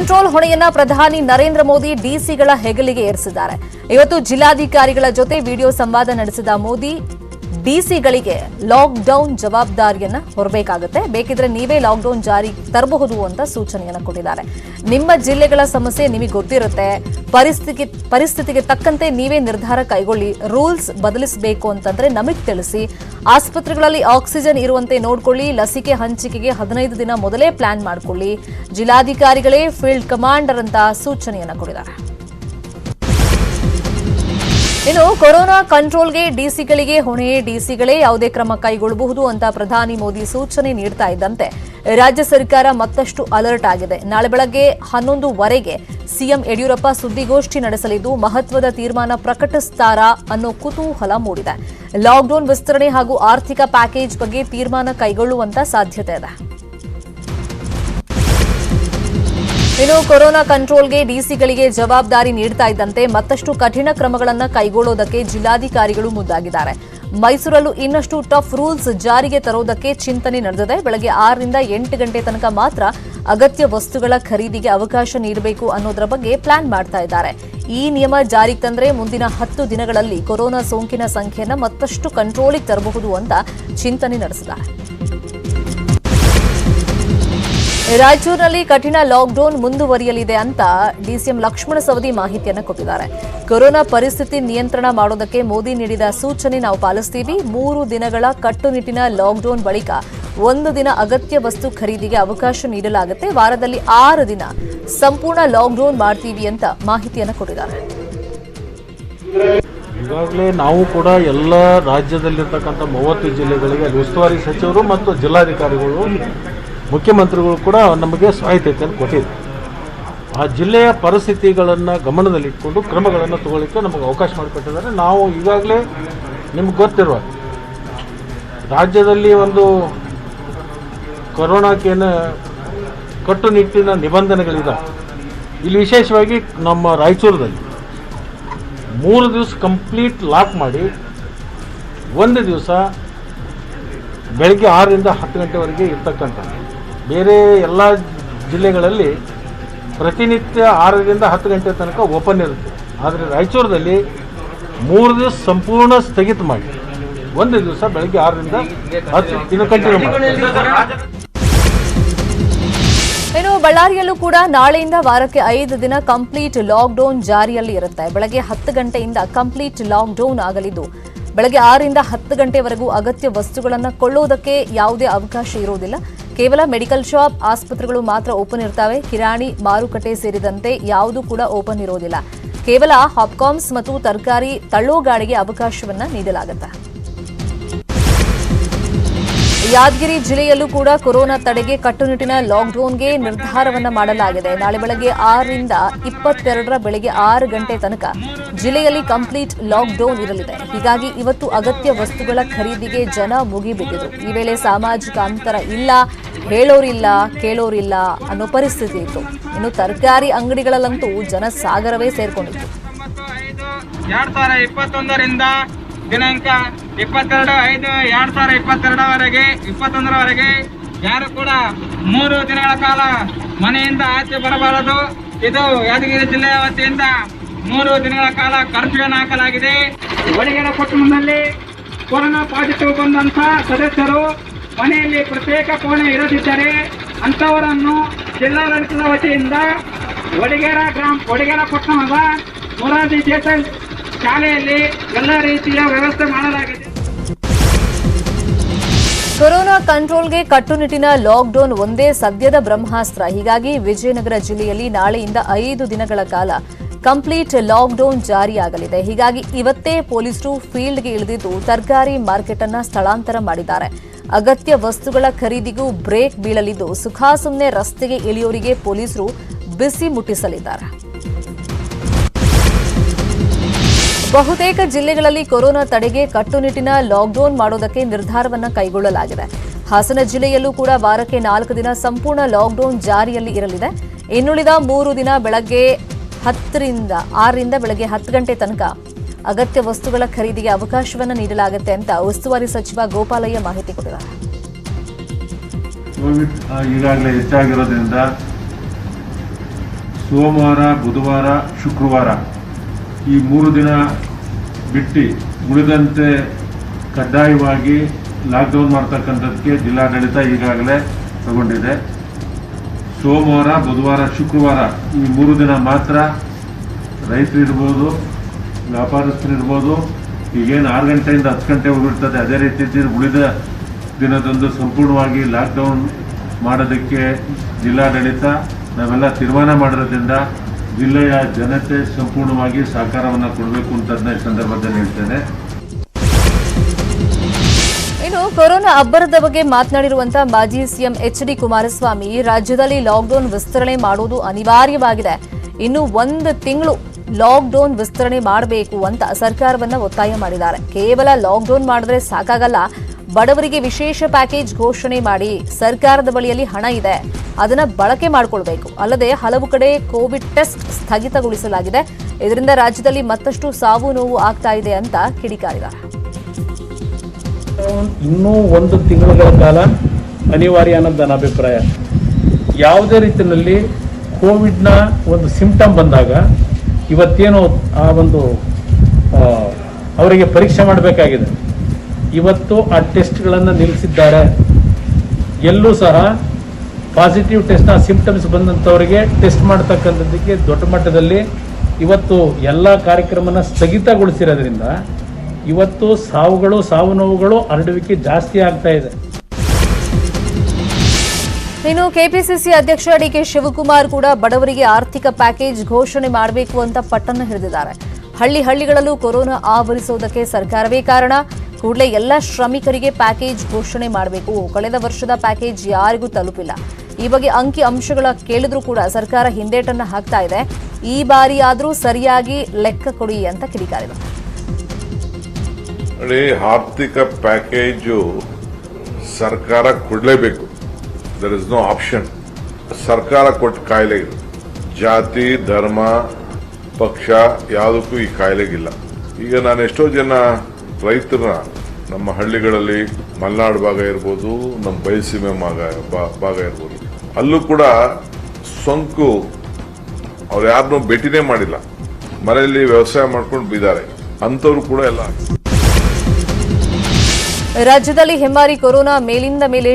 Control ಹೊಣೆಯನ್ನ ಪ್ರಧಾನಿ ನರೇಂದ್ರ ಮೋದಿ ಡಿಸಿಗಳ ಹೆಗಲಿಗೆ ಏರಿಸಿದ್ದಾರೆ. ಇವತ್ತು ಜಿಲ್ಲಾಧಿಕಾರಿಗಳ ಜೊತೆ ವಿಡಿಯೋ ಸಂವಾದ ನಡೆಸಿದ ಮೋದಿ ಡಿಸಿಗಳಿಗೆ ಲಾಕ್ಡೌನ್ ಜವಾಬ್ದಾರಿಯನ್ನ ಹೊರಬೇಕಾಗುತ್ತೆ. ಬೇಕಿದ್ರೆ ನೀವೇ ಲಾಕ್ಡೌನ್ ಜಾರಿ ತರಬಹುದು ಅಂತ ಸೂಚನೆಯನ್ನ ಕೊಟ್ಟಿದ್ದಾರೆ. ನಿಮ್ಮ ಜಿಲ್ಲೆಗಳ ಸಮಸ್ಯೆ ನಿಮಗೆ ಗೊತ್ತಿರುತ್ತೆ. ಪರಿಸ್ಥಿತಿ, ಪರಿಸ್ಥಿತಿಗೆ ತಕ್ಕಂತೆ ನೀವೇ ನಿರ್ಧಾರ ಕೈಗೊಳ್ಳಿ. ರೂಲ್ಸ್ ಬದಲಿಸಬೇಕು ಅಂತಂದ್ರೆ ನಮಗೆ ತಿಳಿಸಿ. ಆಸ್ಪತ್ರೆಗಳಲ್ಲಿ ಆಕ್ಸಿಜನ್ ಇರುವಂತೆ ನೋಡಿಕೊಳ್ಳಿ. ಲಸಿಕೆ ಹಂಚಿಕೆಗೆ ಹದಿನೈದು ದಿನ ಮೊದಲೇ ಪ್ಲಾನ್ ಮಾಡಿಕೊಳ್ಳಿ. ಜಿಲ್ಲಾಧಿಕಾರಿಗಳೇ ಫೀಲ್ಡ್ ಕಮಾಂಡರ್ ಅಂತ ಸೂಚನೆಯನ್ನ ಕೊಟ್ಟಿದ್ದಾರೆ. ಇನ್ನು ಕೊರೋನಾ ಕಂಟ್ರೋಲ್ಗೆ ಡಿಸಿಗಳಿಗೆ, ಹೊಣೆ ಡಿಸಿಗಳೇ ಯಾವುದೇ ಕ್ರಮ ಕೈಗೊಳ್ಳಬಹುದು ಅಂತ ಪ್ರಧಾನಿ ಮೋದಿ ಸೂಚನೆ ನೀಡ್ತಾ ಇದ್ದಂತೆ. ರಾಜ್ಯ ಸರ್ಕಾರ ಮತ್ತಷ್ಟು ಅಲರ್ಟ್ ಆಗಿದೆ. ನಾಳೆ ಬೆಳಗ್ಗೆ ಹನ್ನೊಂದುವರೆಗೆ ಸಿಎಂ ಯಡಿಯೂರಪ್ಪ ಸುದ್ದಿಗೋಷ್ಠಿ ನಡೆಸಲಿದ್ದು, ಮಹತ್ವದ ತೀರ್ಮಾನ ಪ್ರಕಟಿಸ್ತಾರಾ ಅನ್ನೋ ಕುತೂಹಲ ಮೂಡಿದೆ. ಲಾಕ್ಡೌನ್ ವಿಸ್ತರಣೆ ಹಾಗೂ ಆರ್ಥಿಕ ಪ್ಯಾಕೇಜ್ ಬಗ್ಗೆ ತೀರ್ಮಾನ ಕೈಗೊಳ್ಳುವಂತ ಸಾಧ್ಯತೆ ಇದೆ. ಇನ್ನು ಕೊರೋನಾ ಕಂಟ್ರೋಲ್ಗೆ ಡಿಸಿಗಳಿಗೆ ಜವಾಬ್ದಾರಿ ನೀಡ್ತಾ ಇದ್ದಂತೆ ಮತ್ತಷ್ಟು ಕಠಿಣ ಕ್ರಮಗಳನ್ನು ಕೈಗೊಳ್ಳೋದಕ್ಕೆ ಜಿಲ್ಲಾಧಿಕಾರಿಗಳು ಮುಂದಾಗಿದ್ದಾರೆ. ಮೈಸೂರಲ್ಲೂ ಇನ್ನಷ್ಟು ಟಫ್ ರೂಲ್ಸ್ ಜಾರಿಗೆ ತರೋದಕ್ಕೆ ಚಿಂತನೆ ನಡೆದಿದೆ. ಬೆಳಗ್ಗೆ ಆರರಿಂದ ಎಂಟು ಗಂಟೆ ತನಕ ಮಾತ್ರ ಅಗತ್ಯ ವಸ್ತುಗಳ ಖರೀದಿಗೆ ಅವಕಾಶ ನೀಡಬೇಕು ಅನ್ನೋದರ ಬಗ್ಗೆ ಪ್ಲಾನ್ ಮಾಡ್ತಾ ಇದ್ದಾರೆ. ಈ ನಿಯಮ ಜಾರಿಗೆ ತಂದರೆ ಮುಂದಿನ ಹತ್ತು ದಿನಗಳಲ್ಲಿ ಕೊರೋನಾ ಸೋಂಕಿನ ಸಂಖ್ಯೆಯನ್ನು ಮತ್ತಷ್ಟು ಕಂಟ್ರೋಲಿಗೆ ತರಬಹುದು ಅಂತ ಚಿಂತನೆ ನಡೆಸಿದ್ದಾರೆ. ರಾಯಚೂರಿನಲ್ಲಿ ಕಠಿಣ ಲಾಕ್ಡೌನ್ ಮುಂದುವರಿಯಲಿದೆ ಅಂತ ಡಿಸಿಎಂ ಲಕ್ಷ್ಮಣ ಸವದಿ ಮಾಹಿತಿಯನ್ನು ಕೊಟ್ಟಿದ್ದಾರೆ. ಕೊರೋನಾ ಪರಿಸ್ಥಿತಿ ನಿಯಂತ್ರಣ ಮಾಡೋದಕ್ಕೆ ಮೋದಿ ನೀಡಿದ ಸೂಚನೆ ನಾವು ಪಾಲಿಸ್ತೀವಿ. ಮೂರು ದಿನಗಳ ಕಟ್ಟುನಿಟ್ಟಿನ ಲಾಕ್ಡೌನ್ ಬಳಿಕ ಒಂದು ದಿನ ಅಗತ್ಯ ವಸ್ತು ಖರೀದಿಗೆ ಅವಕಾಶ ನೀಡಲಾಗುತ್ತೆ. ವಾರದಲ್ಲಿ ಆರು ದಿನ ಸಂಪೂರ್ಣ ಲಾಕ್ಡೌನ್ ಮಾಡ್ತೀವಿ ಅಂತ ಮಾಹಿತಿಯನ್ನು ಕೊಟ್ಟಿದ್ದಾರೆ. ಈಗಾಗಲೇ ನಾವು ಕೂಡ ಎಲ್ಲ ರಾಜ್ಯದಲ್ಲಿರ್ತಕ್ಕಂಥ ಮೂವತ್ತು ಜಿಲ್ಲೆಗಳಿಗೆ ಉಸ್ತುವಾರಿ ಸಚಿವರು ಮತ್ತು ಜಿಲ್ಲಾಧಿಕಾರಿಗಳು ಮುಖ್ಯಮಂತ್ರಿಗಳು ಕೂಡ ನಮಗೆ ಸ್ವಾಯತ್ತತೆಯನ್ನು ಕೊಟ್ಟಿದ್ದಾರೆ. ಆ ಜಿಲ್ಲೆಯ ಪರಿಸ್ಥಿತಿಗಳನ್ನು ಗಮನದಲ್ಲಿಟ್ಟುಕೊಂಡು ಕ್ರಮಗಳನ್ನು ತಗೊಳ್ಳಿಕ್ಕೆ ನಮಗೆ ಅವಕಾಶ ಮಾಡಿಕೊಟ್ಟಿದ್ದಾರೆ. ನಾವು ಈಗಾಗಲೇ ನಿಮ್ಗೆ ಗೊತ್ತಿರುವ ರಾಜ್ಯದಲ್ಲಿ ಒಂದು ಕೊರೋನಾಕ್ಕೇನು ಕಟ್ಟುನಿಟ್ಟಿನ ನಿಬಂಧನೆಗಳಿದ್ದಾವೆ ಇಲ್ಲಿ ವಿಶೇಷವಾಗಿ ನಮ್ಮ ರಾಯಚೂರದಲ್ಲಿ ಮೂರು ದಿವಸ ಕಂಪ್ಲೀಟ್ ಲಾಕ್ ಮಾಡಿ ಒಂದು ದಿವಸ ಬೆಳಗ್ಗೆ ಆರರಿಂದ ಹತ್ತು ಗಂಟೆವರೆಗೆ ಇರ್ತಕ್ಕಂಥದ್ದು. ಬೇರೆ ಎಲ್ಲ ಜಿಲ್ಲೆಗಳಲ್ಲಿ ಪ್ರತಿನಿತ್ಯ ಆರರಿಂದ ಹತ್ತು ಗಂಟೆ ತನಕ ಓಪನ್ ಇರುತ್ತೆ. ಆದರೆ ರಾಯಚೂರದಲ್ಲಿ ಮೂರು ದಿವಸ ಸಂಪೂರ್ಣ ಸ್ಥಗಿತ ಮಾಡಿ. ಒಂದು ದಿವಸ ಬೆಳಗ್ಗೆ ಆರರಿಂದ ಹತ್ತು ಇದು ಕಂಟಿನ್ಯೂ ಇನ್ನು ಬಳ್ಳಾರಿಯಲ್ಲೂ ಕೂಡ ನಾಳೆಯಿಂದ ವಾರಕ್ಕೆ ಐದು ದಿನ ಕಂಪ್ಲೀಟ್ ಲಾಕ್ಡೌನ್ ಜಾರಿಯಲ್ಲಿ ಇರುತ್ತೆ. ಬೆಳಗ್ಗೆ ಹತ್ತು ಗಂಟೆಯಿಂದ ಕಂಪ್ಲೀಟ್ ಲಾಕ್ಡೌನ್ ಆಗಲಿದ್ದು ಬೆಳಗ್ಗೆ ಆರರಿಂದ ಹತ್ತು ಗಂಟೆವರೆಗೂ ಅಗತ್ಯ ವಸ್ತುಗಳನ್ನು ಕೊಳ್ಳುವುದಕ್ಕೆ ಯಾವುದೇ ಅವಕಾಶ ಇರುವುದಿಲ್ಲ ಕೇವಲ ಮೆಡಿಕಲ್ ಶಾಪ್, ಆಸ್ಪತ್ರೆಗಳು ಮಾತ್ರ ಓಪನ್ ಇರ್ತವೆ. ಕಿರಾಣಿ, ಮಾರುಕಟ್ಟೆ ಸೇರಿದಂತೆ ಯಾವುದೂ ಕೂಡ ಓಪನ್ ಇರೋದಿಲ್ಲ. ಕೇವಲ ಹಾಪ್ಕಾಮ್ಸ್ ಮತ್ತು ತರಕಾರಿ ತಳ್ಳೋ ಗಾಡಿಗೆ ಅವಕಾಶವನ್ನು ನೀಡಲಾಗುತ್ತೆ? ಯಾದಗಿರಿ ಜಿಲ್ಲೆಯಲ್ಲೂ ಕೂಡ ಕೊರೋನಾ ತಡೆಗೆ ಕಟ್ಟುನಿಟ್ಟಿನ ಲಾಕ್ಡೌನ್ಗೆ ನಿರ್ಧಾರವನ್ನು ಮಾಡಲಾಗಿದೆ. ನಾಳೆ ಬೆಳಗ್ಗೆ ಆರರಿಂದ ಇಪ್ಪತ್ತೆರಡರ ಬೆಳಗ್ಗೆ ಆರು ಗಂಟೆ ತನಕ ಜಿಲ್ಲೆಯಲ್ಲಿ ಕಂಪ್ಲೀಟ್ ಲಾಕ್ಡೌನ್ ಇರಲಿದೆ. ಹೀಗಾಗಿ ಇವತ್ತು ಅಗತ್ಯ ವಸ್ತುಗಳ ಖರೀದಿಗೆ ಜನ ಮುಗಿಬಿದ್ದರು ಈ ವೇಳೆ ಸಾಮಾಜಿಕ ಅಂತರ ಇಲ್ಲ, ಹೇಳೋರಿಲ್ಲ, ಕೇಳೋರಿಲ್ಲ ಅನ್ನೋ ಪರಿಸ್ಥಿತಿ ಇತ್ತು. ಇನ್ನು ತರಕಾರಿ ಅಂಗಡಿಗಳಲ್ಲಂತೂ ಜನಸಾಗರವೇ ಸಾಗರವೇ ಸೇರಿಕೊಂಡಿತ್ತು. ದಿನಾಂಕ ಇಪ್ಪತ್ತೆರಡು, ಐದು, ಎರಡ್ ಸಾವಿರ ಇಪ್ಪತ್ತೆರಡರವರೆಗೆ, ಇಪ್ಪತ್ತೊಂದರವರೆಗೆ ಯಾರು ಕೂಡ ಮೂರು ದಿನಗಳ ಕಾಲ ಮನೆಯಿಂದ ಆಚೆ ಬರಬಾರದು. ಇದು ಯಾದಗಿರಿ ಜಿಲ್ಲೆಯ ವತಿಯಿಂದ ಮೂರು ದಿನಗಳ ಕಾಲ ಕರ್ಫ್ಯೂ ಹಾಕಲಾಗಿದೆ. ಒಳಗಿನ ಕುಟುಂಬದಲ್ಲಿ ಕೊರೋನಾ ಪಾಸಿಟಿವ್ ಬಂದಂತ ಸದಸ್ಯರು ಮನೆಯಲ್ಲಿ ಪ್ರತ್ಯೇಕ ಕೋಣೆ ಇರದಿದ್ದರೆ ಅಂತವರನ್ನು ಜಿಲ್ಲಾಡಳಿತದ ವತಿಯಿಂದ ಒಡಗೇರ ಗ್ರಾಮ, ಒಡಗೇರ ಪಟ್ಟಣದ ಮೊರಾರ್ಜಿ ಶಾಲೆಯಲ್ಲಿ ಎಲ್ಲ ರೀತಿಯ ವ್ಯವಸ್ಥೆ ಮಾಡಲಾಗಿದೆ. ಕೊರೋನಾ ಕಂಟ್ರೋಲ್ಗೆ ಕಟ್ಟುನಿಟ್ಟಿನ ಲಾಕ್ಡೌನ್ ಒಂದೇ ಸದ್ಯದ ಬ್ರಹ್ಮಾಸ್ತ್ರ. ಹೀಗಾಗಿ ವಿಜಯನಗರ ಜಿಲ್ಲೆಯಲ್ಲಿ ನಾಳೆಯಿಂದ ಐದು ದಿನಗಳ ಕಾಲ ಕಂಪ್ಲೀಟ್ ಲಾಕ್ಡೌನ್ ಜಾರಿಯಾಗಲಿದೆ. ಹೀಗಾಗಿ ಇವತ್ತೇ ಪೊಲೀಸರು ಫೀಲ್ಡ್ಗೆ ಇಳಿದಿದ್ದು ತರಕಾರಿ ಮಾರ್ಕೆಟ್ ಅನ್ನ ಸ್ಥಳಾಂತರ ಮಾಡಿದ್ದಾರೆ. ಅಗತ್ಯ ವಸ್ತುಗಳ ಖರೀದಿಗೂ ಬ್ರೇಕ್ ಬೀಳಲಿದ್ದು ಸುಖಾಸುಮ್ನೆ ರಸ್ತೆಗೆ ಇಳಿಯೋರಿಗೆ ಪೊಲೀಸರು ಬಿಸಿ ಮುಟ್ಟಿಸಲಿದ್ದಾರೆ. ಬಹುತೇಕ ಜಿಲ್ಲೆಗಳಲ್ಲಿ ಕೊರೋನಾ ತಡೆಗೆ ಕಟ್ಟುನಿಟ್ಟಿನ ಲಾಕ್ಡೌನ್ ಮಾಡೋದಕ್ಕೆ ನಿರ್ಧಾರವನ್ನ ಕೈಗೊಳ್ಳಲಾಗಿದೆ. ಹಾಸನ ಜಿಲ್ಲೆಯಲ್ಲೂ ಕೂಡ ವಾರಕ್ಕೆ ನಾಲ್ಕು ದಿನ ಸಂಪೂರ್ಣ ಲಾಕ್ಡೌನ್ ಜಾರಿಯಲ್ಲಿ ಇರಲಿದೆ. ಇನ್ನುಳಿದ ಮೂರು ದಿನ ಬೆಳಗ್ಗೆ ಹತ್ತರಿಂದ ಆರರಿಂದ ಬೆಳಗ್ಗೆ ಹತ್ತು ಗಂಟೆ ತನಕ ಅಗತ್ಯ ವಸ್ತುಗಳ ಖರೀದಿಗೆ ಅವಕಾಶವನ್ನು ನೀಡಲಾಗುತ್ತೆ ಅಂತ ಉಸ್ತುವಾರಿ ಸಚಿವ ಗೋಪಾಲಯ್ಯ ಮಾಹಿತಿ ಕೊಟ್ಟಿದ್ದಾರೆ. ಕೋವಿಡ್ ಈಗಾಗಲೇ ಹೆಚ್ಚಾಗಿರೋದ್ರಿಂದ ಸೋಮವಾರ, ಬುಧವಾರ, ಶುಕ್ರವಾರ ಈ ಮೂರು ದಿನ ಬಿಟ್ಟು ಉಳಿದಂತೆ ಕಡ್ಡಾಯವಾಗಿ ಲಾಕ್ಡೌನ್ ಮಾಡ್ತಕ್ಕಂಥದ್ದಕ್ಕೆ ಜಿಲ್ಲಾಡಳಿತ ಈಗಾಗಲೇ ತಗೊಂಡಿದೆ. ಸೋಮವಾರ, ಬುಧವಾರ, ಶುಕ್ರವಾರ ಈ ಮೂರು ದಿನ ಮಾತ್ರ ರೈತರಿರ್ಬೋದು, ವ್ಯಾಪಾರಸ್ಥರಿರ್ಬೋದು, ಈಗೇನು ಆರು ಗಂಟೆಯಿಂದ ಹತ್ತು ಗಂಟೆ ಇರ್ತದೆ ಅದೇ ರೀತಿ ಉಳಿದ ದಿನದಂದು ಸಂಪೂರ್ಣವಾಗಿ ಲಾಕ್ಡೌನ್ ಮಾಡೋದಕ್ಕೆ ಜಿಲ್ಲಾಡಳಿತ ನಾವೆಲ್ಲ ತೀರ್ಮಾನ ಮಾಡಿರೋದ್ರಿಂದ ಜಿಲ್ಲೆಯ ಜನತೆ ಸಂಪೂರ್ಣವಾಗಿ ಸಹಕಾರವನ್ನು ಕೊಡಬೇಕು ಅಂತ ಈ ಸಂದರ್ಭದಲ್ಲಿ ಹೇಳ್ತೇನೆ. ಇನ್ನು ಕೊರೋನಾ ಅಬ್ಬರದ ಬಗ್ಗೆ ಮಾತನಾಡಿರುವಂತಹ ಮಾಜಿ ಸಿಎಂ ಎಚ್ ಡಿ ಕುಮಾರಸ್ವಾಮಿ, ರಾಜ್ಯದಲ್ಲಿ ಲಾಕ್ಡೌನ್ ವಿಸ್ತರಣೆ ಮಾಡುವುದು ಅನಿವಾರ್ಯವಾಗಿದೆ. ಇನ್ನು ಒಂದು ತಿಂಗಳು ಲಾಕ್ಡೌನ್ ವಿಸ್ತರಣೆ ಮಾಡಬೇಕು ಅಂತ ಸರ್ಕಾರವನ್ನ ಒತ್ತಾಯ ಮಾಡಿದ್ದಾರೆ. ಕೇವಲ ಲಾಕ್ಡೌನ್ ಮಾಡಿದ್ರೆ ಸಾಕಾಗಲ್ಲ. ಬಡವರಿಗೆ ವಿಶೇಷ ಪ್ಯಾಕೇಜ್ ಘೋಷಣೆ ಮಾಡಿ ಸರ್ಕಾರದ ಬಳಿಯಲ್ಲಿ ಹಣ ಇದೆ. ಅದನ್ನ ಬಳಕೆ ಮಾಡಿಕೊಳ್ಬೇಕು. ಅಲ್ಲದೆ ಹಲವು ಕಡೆ ಕೋವಿಡ್ ಟೆಸ್ಟ್ ಸ್ಥಗಿತಗೊಳಿಸಲಾಗಿದೆ. ಇದರಿಂದ ರಾಜ್ಯದಲ್ಲಿ ಮತ್ತಷ್ಟು ಸಾವು ನೋವು ಆಗ್ತಾ ಇದೆ ಅಂತ ಕಿಡಿಕಾರಿದ್ದಾರೆ ಇನ್ನೂ ಒಂದು ತಿಂಗಳುಗಳ ಕಾಲ ಅನಿವಾರ್ಯ ಅನ್ನೋದು ನನ್ನ ಅಭಿಪ್ರಾಯ. ಯಾವುದೇ ರೀತಿಯಲ್ಲಿ ಕೋವಿಡ್ನ ಒಂದು ಸಿಂಪ್ಟಮ್ ಬಂದಾಗ ಇವತ್ತೇನು ಆ ಒಂದು ಅವರಿಗೆ ಪರೀಕ್ಷೆ ಮಾಡಬೇಕಾಗಿದೆ. ಇವತ್ತು ಆ ಟೆಸ್ಟ್ಗಳನ್ನು ನಿಲ್ಲಿಸಿದ್ದಾರೆ. ಎಲ್ಲೂ ಸಹ ಪಾಸಿಟಿವ್ ಟೆಸ್ಟ್ನ ಸಿಂಪ್ಟಮ್ಸ್ ಬಂದಂಥವರಿಗೆ ಟೆಸ್ಟ್ ಮಾಡ್ತಕ್ಕಂಥದ್ದಕ್ಕೆ ದೊಡ್ಡ ಮಟ್ಟದಲ್ಲಿ ಇವತ್ತು ಎಲ್ಲ ಕಾರ್ಯಕ್ರಮನ ಸ್ಥಗಿತಗೊಳಿಸಿರೋದ್ರಿಂದ ಇವತ್ತು ಸಾವುಗಳು, ಸಾವು ನೋವುಗಳು ಹರಡುವಿಕೆ ಜಾಸ್ತಿ ಆಗ್ತಾ ಇದೆ. ಇನ್ನು ಕೆಪಿಸಿಸಿ ಅಧ್ಯಕ್ಷ ಡಿಕೆ ಶಿವಕುಮಾರ್ ಕೂಡ ಬಡವರಿಗೆ ಆರ್ಥಿಕ ಪ್ಯಾಕೇಜ್ ಘೋಷಣೆ ಮಾಡಬೇಕು ಅಂತ ಪಟ್ಟನ್ನು ಹಿಡಿದಿದ್ದಾರೆ. ಹಳ್ಳಿ ಹಳ್ಳಿಗಳಲ್ಲೂ ಕೊರೋನಾ ಆವರಿಸುವುದಕ್ಕೆ ಸರ್ಕಾರವೇ ಕಾರಣ. ಕೂಡಲೇ ಎಲ್ಲ ಶ್ರಮಿಕರಿಗೆ ಪ್ಯಾಕೇಜ್ ಘೋಷಣೆ ಮಾಡಬೇಕು. ಕಳೆದ ವರ್ಷದ ಪ್ಯಾಕೇಜ್ ಯಾರಿಗೂ ತಲುಪಿಲ್ಲ. ಈ ಬಗ್ಗೆ ಅಂಕಿ ಅಂಶಗಳ ಕೇಳಿದ್ರೂ ಕೂಡ ಸರ್ಕಾರ ಹಿಂದೇಟನ್ನ ಹಾಕ್ತಾ ಇದೆ. ಈ ಬಾರಿ ಆದ್ರೂ ಸರಿಯಾಗಿ ಲೆಕ್ಕ ಕೊಡಿ ಅಂತ ಕಿಡಿಕಾರಿದರು. ಆರ್ಥಿಕ ಪ್ಯಾಕೇಜು ಸರ್ಕಾರ ಕೊಡಲೇಬೇಕು. ದರ್ ಇಸ್ ನೋ ಆಪ್ಷನ್ ಸರ್ಕಾರ ಕೊಟ್ಟ ಕಾಯಿಲೆ ಇದು. ಜಾತಿ, ಧರ್ಮ, ಪಕ್ಷ ಯಾವುದಕ್ಕೂ ಈ ಕಾಯಿಲೆಗಿಲ್ಲ. ಈಗ ನಾನು ಎಷ್ಟೋ ಜನ ರೈತರ ನಮ್ಮ ಹಳ್ಳಿಗಳಲ್ಲಿ ಮಲೆನಾಡು ಭಾಗ ಇರ್ಬೋದು, ನಮ್ಮ ಬಯಲುಸೀಮೆ ಭಾಗ ಭಾಗ ಇರ್ಬೋದು. ಅಲ್ಲೂ ಕೂಡ ಸೋಂಕು ಅವ್ರು ಯಾರನ್ನೂ ಭೇಟಿನೇ ಮಾಡಿಲ್ಲ. ಮನೆಯಲ್ಲಿ ವ್ಯವಸಾಯ ಮಾಡ್ಕೊಂಡು ಬಿದ್ದಾರೆ. ಅಂಥವ್ರು ಕೂಡ ಎಲ್ಲ. ರಾಜ್ಯದಲ್ಲಿ ಹೆಮ್ಮಾರಿ ಕೊರೋನಾ ಮೇಲಿಂದ ಮೇಲೆ